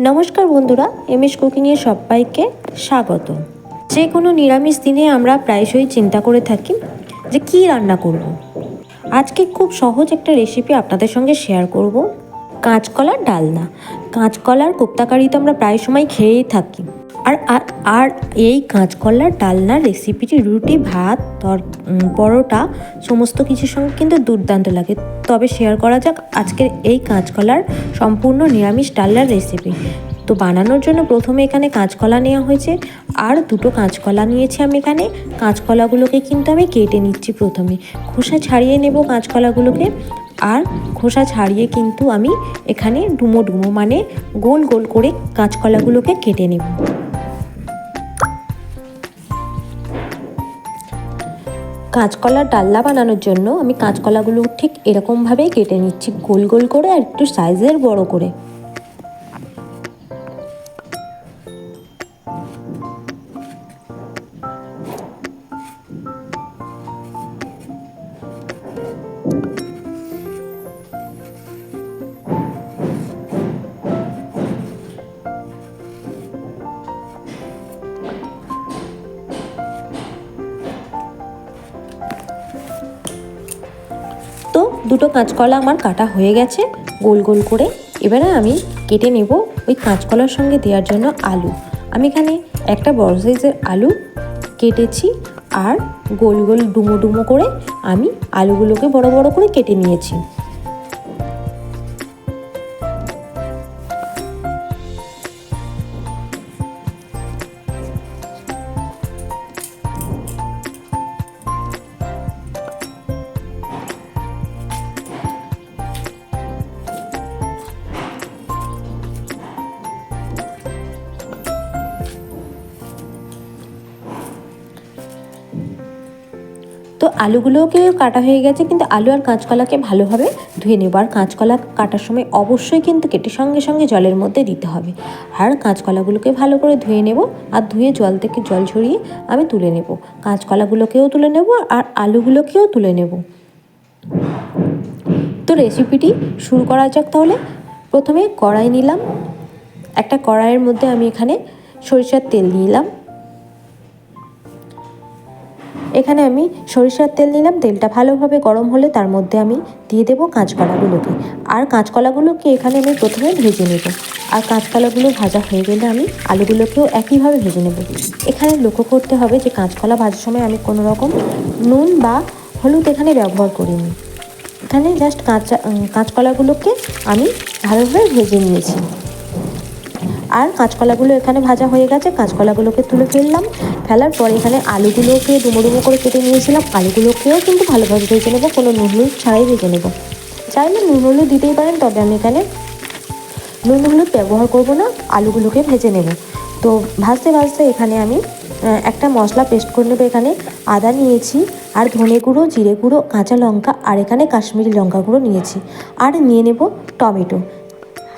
নমস্কার বন্ধুরা M S কুকিংয়ে সবাইকে স্বাগত। যে কোনো নিরামিষ দিনে আমরা প্রায়শই চিন্তা করে থাকি যে কি রান্না করব। আজকে খুব সহজ একটা রেসিপি আপনাদের সঙ্গে শেয়ার করব। কাঁচকলার ডালনা। কাঁচকলার কোপ্তাকারি তো আমরা প্রায় সময় খেয়েই থাকি। আর, আর- এই কাঁচকলার ডালনার রেসিপিটি রুটি, ভাত, তর পরোটা, সমস্ত কিছুর সঙ্গে কিন্তু দুর্দান্ত লাগে। তবে শেয়ার করা যাক আজকের এই কাঁচকলার সম্পূর্ণ নিরামিষ ডালনার রেসিপি তো বানানোর জন্য প্রথমে এখানে কাঁচকলা নেওয়া হয়েছে। আর দুটো কাঁচকলা নিয়েছি আমি এখানে। কাঁচকলাগুলোকে কিন্তু আমি কেটে নিচ্ছি প্রথমে। খোসা ছাড়িয়ে নেব কাঁচকলাগুলোকে। আর খোসা ছাড়িয়ে কিন্তু আমি এখানে ডুমো ডুমো মানে গোল গোল করে কাঁচকলাগুলোকে কেটে নেব। কাঁচকলার ডাল্লা বানানোর জন্য আমি কাঁচকলাগুলো ঠিক এরকমভাবেই কেটে নিচ্ছি, গোল গোল করে আর একটু সাইজের বড় করে। তো দুটো কাঁচকলা আমার কাটা হয়ে গেছে, গোল গোল করে। এবারে আমি কেটে নেব ওই কাঁচকলার সঙ্গে দেওয়ার জন্য আলু। আমি এখানে একটা বড় সাইজের আলু কেটেছি আর গোল গোল ডুমো ডুমো করে আমি আলুগুলোকে বড় বড় করে কেটে নিয়েছি। তো আলুগুলোকেও কাটা হয়ে গেছে, কিন্তু আলু আর কাঁচকলাকে ভালোভাবে ধুয়ে নেব। আর কাঁচকলা কাটার সময় অবশ্যই কিন্তু কেটে সঙ্গে সঙ্গে জলের মধ্যে দিতে হবে। আর কাঁচকলাগুলোকে ভালো করে ধুয়ে নেব আর ধুয়ে জল থেকে জল ঝরিয়ে আমি তুলে নেব। কাঁচকলাগুলোকেও তুলে নেব আর আলুগুলোকেও তুলে নেব। তো রেসিপিটি শুরু করা যাক তাহলে। প্রথমে কড়াই নিলাম। একটা কড়াইয়ের মধ্যে আমি এখানে সরিষার তেল নিলাম। এখানে আমি সরিষার তেল নিলাম, তেলটা ভালোভাবে গরম হলে তার মধ্যে আমি দিয়ে দেবো কাঁচকলাগুলোকে। আর কাঁচকলাগুলোকে এখানে আমি প্রথমে ভেজে নেব। আর কাঁচকলাগুলো ভাজা হয়ে গেলে আমি আলুগুলোকেও একইভাবে ভেজে নেব। এখানে লক্ষ্য করতে হবে যে কাঁচকলা ভাজার সময় আমি কোনো রকম নুন বা হলুদ এখানে ব্যবহার করিনি। এখানে জাস্ট কাঁচা কাঁচকলাগুলোকে আমি ভালোভাবে ভেজে নিয়েছি। আর কাঁচকলাগুলো এখানে ভাজা হয়ে গেছে। কাঁচকলাগুলোকে তুলে ফেললাম। ফেলার পর এখানে আলুগুলোকে ডুমো ডুমো করে কেটে নিয়েছিলাম। আলুগুলোকেও কিন্তু ভালোভাবে ভেজে নেব, কোনো নুন ছাড়াই ভেজে নেব। চাইলে নুন হলুদ দিতেই পারেন, তবে আমি এখানে নুন হলুদ ব্যবহার করব না, আলুগুলোকে ভেজে নেব। তো ভাজতে ভাজতে এখানে আমি একটা মশলা পেস্ট করে নেব। এখানে আদা নিয়েছি, আর ধনে গুঁড়ো, জিরে গুঁড়ো, কাঁচা লঙ্কা, আর এখানে কাশ্মীরি লঙ্কা গুঁড়ো নিয়েছি। আর নিয়ে নেব টমেটো।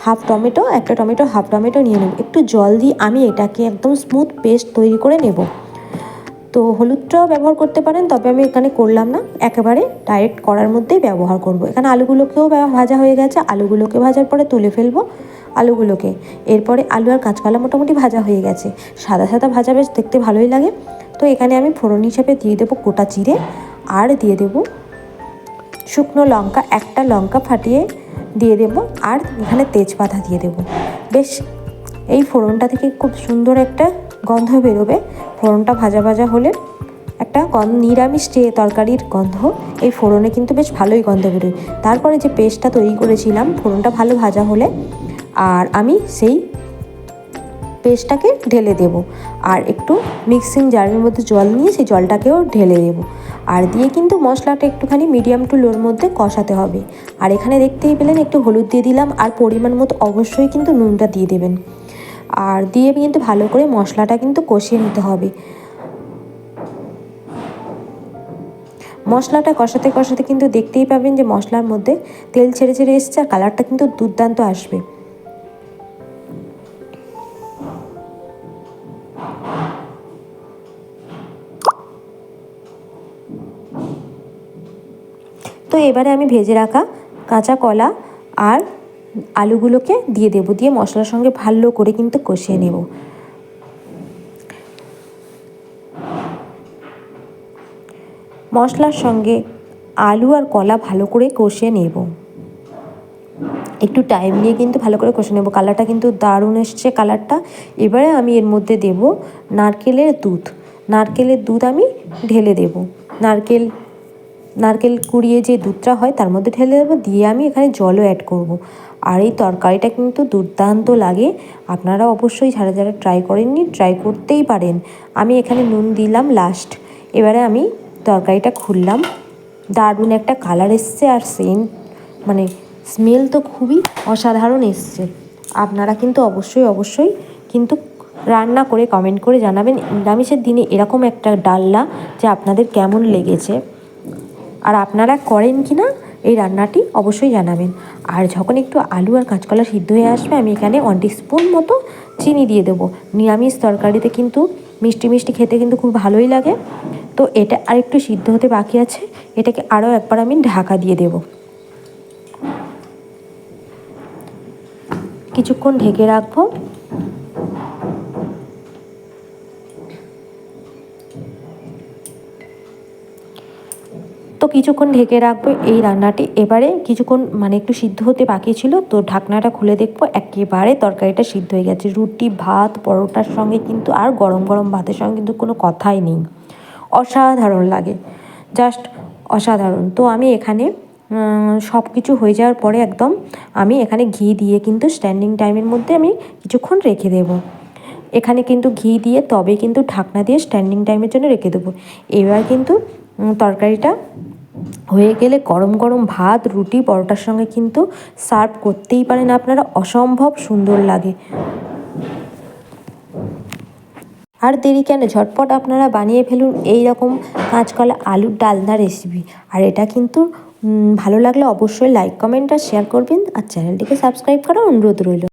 হাফ টমেটো, একটা টমেটো, হাফ টমেটো নিয়ে নেব। একটু জল দিয়ে আমি এটাকে একদম স্মুথ পেস্ট তৈরি করে নেব। তো হলুদটাও ব্যবহার করতে পারেন, তবে আমি এখানে করলাম না। একেবারে ডাইরেক্ট করার মধ্যেই ব্যবহার করব। এখানে আলুগুলোকেও ভাজা হয়ে গেছে। আলুগুলোকে ভাজার পরে তুলে ফেলব আলুগুলোকে। এরপরে আলু আর কাঁচকলা মোটামুটি ভাজা হয়ে গেছে। সাদা সাদা ভাজা বেশ দেখতে ভালোই লাগে। তো এখানে আমি ফোড়ন হিসাবে দিয়ে দেবো গোটা জিরে, আর দিয়ে দেবো শুকনো লঙ্কা, একটা লঙ্কা ফাটিয়ে দিয়ে দেব আর এখানে তেজপাতা দিয়ে দেব। বেশ, এই ফোড়নটা থেকে খুব সুন্দর একটা গন্ধ বেরোবে। ফোড়নটা ভাজা ভাজা হলে একটা নিরামিষ যে তরকারির গন্ধ, এই ফোড়নে কিন্তু বেশ ভালোই গন্ধ বেরোয়। তারপরে যে পেস্টটা তৈরি করেছিলাম, ফোড়নটা ভালো ভাজা হলে, আর আমি সেই পেস্টটাকে ঢেলে দেব আর একটু মিক্সিং জারের মধ্যে জল নিয়ে সেই জলটাকেও ঢেলে দেব। আর দিয়ে কিন্তু মশলাটা একটুখানি মিডিয়াম টু লোর মধ্যে কষাতে হবে। আর এখানে দেখতেই পেলেন, একটু হলুদ দিয়ে দিলাম আর পরিমাণ মতো অবশ্যই কিন্তু নুনটা দিয়ে দেবেন। আর দিয়ে কিন্তু ভালো করে মশলাটা কিন্তু কষিয়ে নিতে হবে। মশলাটা কষাতে কষাতে কিন্তু দেখতেই পাবেন যে মশলার মধ্যে তেল ছেড়ে ছেড়ে এসছে আর কালারটা কিন্তু দুর্দান্ত আসবে। তো এবারে আমি ভেজে রাখা কাঁচা কলা আর আলুগুলোকে দিয়ে দেবো, দিয়ে মশলার সঙ্গে ভালো করে কিন্তু কষিয়ে নেব। মশলার সঙ্গে আলু আর কলা ভালো করে কষিয়ে নেব। একটু টাইম নিয়ে কিন্তু ভালো করে কষে নেব। কালারটা কিন্তু দারুণ এসছে কালারটা। এবারে আমি এর মধ্যে দেব নারকেলের দুধ। নারকেলের দুধ আমি ঢেলে দেব। নারকেল নারকেল কুড়িয়ে যে দুধটা হয় তার মধ্যে ঢেলে দেবো, দিয়ে আমি এখানে জলও অ্যাড করব। আর এই তরকারিটা কিন্তু দুর্দান্ত লাগে, আপনারা অবশ্যই যারা যারা ট্রাই করেননি ট্রাই করতেই পারেন। আমি এখানে নুন দিলাম লাস্ট এবারে আমি তরকারিটা খুললাম। দারুণ একটা কালার এসছে আর সেন্ট মানে স্মেল তো খুবই অসাধারণ এসছে। আপনারা কিন্তু অবশ্যই অবশ্যই কিন্তু রান্না করে কমেন্ট করে জানাবেন। নিরামিষের দিনে এরকম একটা ডালনা যে আপনাদের কেমন লেগেছে। আর আপনারা করেন কি না এই রান্নাটি অবশ্যই জানাবেন। আর যখন একটু আলু আর কাঁচকলা সিদ্ধ হয়ে আসবে, আমি এখানে ওয়ান স্পুন মতো চিনি দিয়ে দেবো। নিরামিষ তরকারিতে কিন্তু মিষ্টি মিষ্টি খেতে কিন্তু খুব ভালোই লাগে। তো এটা আর একটু সিদ্ধ হতে বাকি আছে, এটাকে আরও একবার আমি ঢাকা দিয়ে দেব। কিছুক্ষণ ঢেকে রাখব। কিছুক্ষণ ঢেকে রাখব এই রান্নাটি। এবারে কিছুক্ষণ মানে একটু সিদ্ধ হতে বাকি ছিল, তো ঢাকনাটা খুলে দেখব। একেবারে তরকারিটা সিদ্ধ হয়ে গেছে। রুটি, ভাত, পরোটার সঙ্গে কিন্তু আর গরম গরম ভাতের সঙ্গে কিন্তু কোনো কথাই নেই। অসাধারণ লাগে। জাস্ট অসাধারণ। তো আমি এখানে সব কিছু হয়ে যাওয়ার পরে একদম আমি এখানে ঘি দিয়ে কিন্তু স্ট্যান্ডিং টাইমের মধ্যে আমি কিছুক্ষণ রেখে দেবো। এখানে কিন্তু ঘি দিয়ে তবে কিন্তু ঢাকনা দিয়ে স্ট্যান্ডিং টাইমের জন্য রেখে দেবো। এবার কিন্তু তরকারিটা হয়ে গেলে গরম গরম ভাত, রুটি, পরোটার সঙ্গে কিন্তু সার্ভ করতেই পারেন আপনারা। অসম্ভব সুন্দর লাগে। আর দেরি কেন? ঝটপট আপনারা বানিয়ে ফেলুন এই রকম কাঁচকলা আলুর ডালনা রেসিপি আর এটা কিন্তু ভালো লাগলে অবশ্যই লাইক কমেন্ট আর শেয়ার করবেন। আর চ্যানেলটিকে সাবস্ক্রাইব করার অনুরোধ রইল।